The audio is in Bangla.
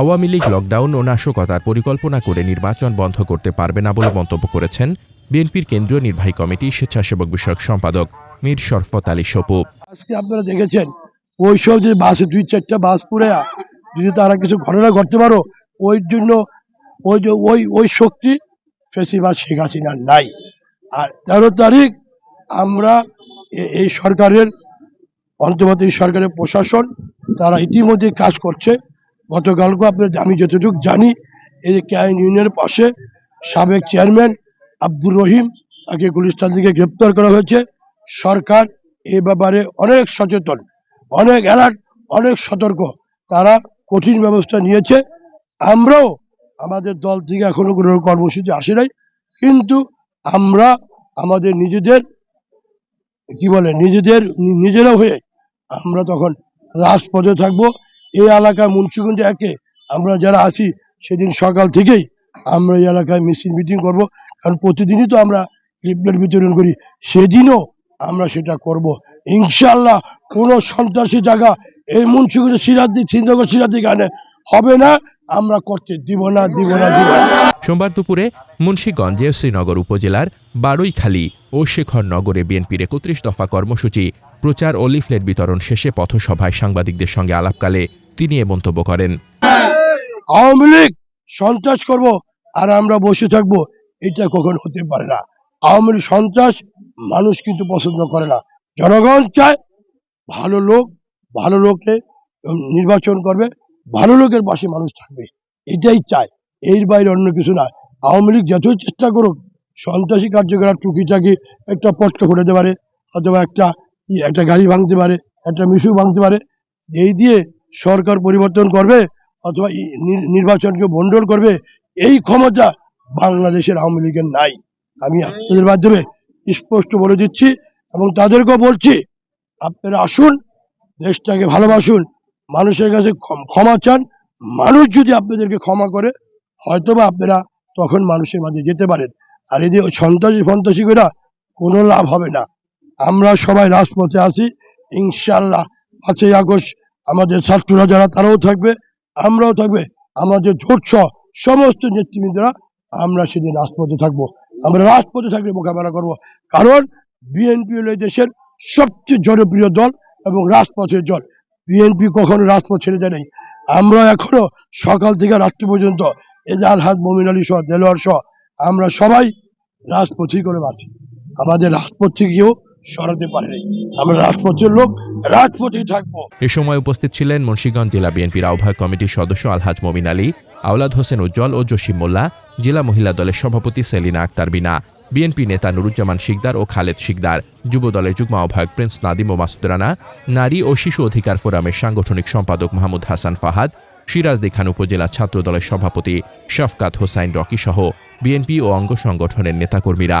আওয়ামী লীগ লকডাউন ও নাশকতার পরিকল্পনা করে নির্বাচন বন্ধ করতে পারবে না বলে মন্তব্য করেছেন বিএনপির কেন্দ্রীয় নির্বাহী কমিটির স্বেচ্ছাসেবক বিষয়ক সম্পাদক মীর শরফত আলী সপু। আজকে আপনারা দেখেছেন ওই সব যে বাসে দুই চারটা বাস পুরে যদি তারা কিছু ঘটনা ঘটতে পারো, ওই জন্য ওই যে ওই ওই শক্তি ফেসিবাদ শেখ হাসিনার নাই। আর তেরো তারিখ আমরা এই সরকারের, অন্তর্বর্তী সরকারের প্রশাসন, তারা ইতিমধ্যে কাজ করছে। গতকালকে আপনার আমি যতটুকু জানি, এই যে ক্যাইন ইউনিয়নের পাশে সাবেক চেয়ারম্যান আব্দুর রহিম, তাকে গুলিস্তান থেকে গ্রেপ্তার করা হয়েছে। সরকার এ ব্যাপারে অনেক সচেতন, অনেক অ্যালার্ট, অনেক সতর্ক। তারা কঠিন ব্যবস্থা নিয়েছে। আমরাও আমাদের দল থেকে এখনও কোনো কর্মসূচি আসে নাই। কিন্তু আমরা আমাদের নিজেদের, কি বলে, নিজেদের, নিজেরা হয়ে আমরা তখন রাজপথে থাকব। এই এলাকায় মুন্সিগঞ্জ একে। আমরা যারা আছি, সেদিন সকাল থেকেই আমরা এই এলাকায় মিছিল মিটিং করব। কারণ প্রতিদিনই তো আমরা লিফলেট বিতরণ করি। সেদিনও আমরা সেটা করব। ইনশাল্লাহ কোনো সন্ত্রাসী জায়গা এই মুন্সিগঞ্জ সিরাদ্দি সিন্ধগর সিরাদ্দি গানে হবে না। আমরা করতে দিব না দিব না দিব না। সোমবার দুপুরে মুন্সীগঞ্জের শ্রীনগর উপজেলার বারৈখালী ও শেখরনগরে বিএনপির একত্রিশ দফা কর্মসূচি প্রচার ও লিফলেট বিতরণ শেষে পথসভায় সাংবাদিকদের সঙ্গে আলাপকালে তিনি এ মন্তব্য করেন। আওয়ামী লীগ সন্ত্রাস করব আর আমরা বসে থাকব এটা কখন হতে পারে না। আওয়ামী লীগ সন্ত্রাস মানুষ কিন্তু পছন্দ করে না। জনগণ চায় ভালো লোক ভালো উম, নির্বাচন করবে ভালো লোকের পাশে মানুষ থাকবে এটাই চায়। এর বাইরে অন্য কিছু না। আওয়ামী লীগ যতই চেষ্টা করুক সন্ত্রাসী কার্যকলাপ টুকিটাকি একটা পটকা ফুটাতে পারে অথবা একটা একটা গাড়ি ভাঙতে পারে একটা মিশু ভাঙতে পারে এই দিয়ে সরকার পরিবর্তন করবে অথবা নির্বাচনকে ভণ্ডল করবে, এই ক্ষমতা বাংলাদেশের আওয়ামী লীগের নাই। আমি আপনাদের মাধ্যমে স্পষ্ট বলে দিচ্ছি এবং তাদেরকেও বলছি, আপনারা আসুন, দেশটাকে ভালোবাসুন, মানুষের কাছে ক্ষমা চান। মানুষ যদি আপনাদেরকে ক্ষমা করে, হয়তোবা আপনারা তখন মানুষের মাঝে যেতে পারেন। আর এই যে সন্ত্রাসী করে কোনো লাভ হবে না। আমরা সবাই রাজপথে আছি ইনশাল্লাহ পাঁচই আগস্ট আমাদের ছাত্ররা যারা, তারাও থাকবে, আমরাও থাকবে। আমাদের জোট সহ সমস্ত নেতৃবৃন্দরা, আমরা সেদিন রাজপথে থাকব। আমরা রাজপথে থাকলে মোকাবেলা করব। কারণ বিএনপি হলো দেশের সবচেয়ে জনপ্রিয় দল এবং রাজপথের দল। বিএনপি কখনো রাজপথ ছেড়ে দেয় নাই। আমরা এখনও সকাল থেকে রাত্রি পর্যন্ত এজাল হাত, মমিন আলী সহ, দেলোয়ার সহ, আমরা সবাই রাজপথেই করে বাঁচি। আমাদের রাজপথ থেকে কেউ সরাতে পারে নাই। আমরা রাজপথের লোক, রাজপথেই থাকব। এ সময় উপস্থিত ছিলেন মুন্সীগঞ্জ জেলা বিএনপির আহ্বায়ক কমিটির সদস্য আলহাজ মমিন আলী, আওলাদ হোসেন উজ্জ্বল ও জসিম মোল্লা, জেলা মহিলা দলের সভাপতি সেলিনা আক্তার বিনা, বিএনপি নেতা নুরুজ্জামান শিকদার ও খালেদ শিকদার যুব দলের যুগ্ম আহ্বায়ক প্রিন্স নাদিম ও মাসুদ রানা, নারী ও শিশু অধিকার ফোরামের সাংগঠনিক সম্পাদক মাহমুদ হাসান ফাহাদ সিরাজদি খান উপজেলা ছাত্র দলের সভাপতি শফকাত হোসাইন রকি সহ বিএনপি ও অঙ্গ সংগঠনের নেতাকর্মীরা।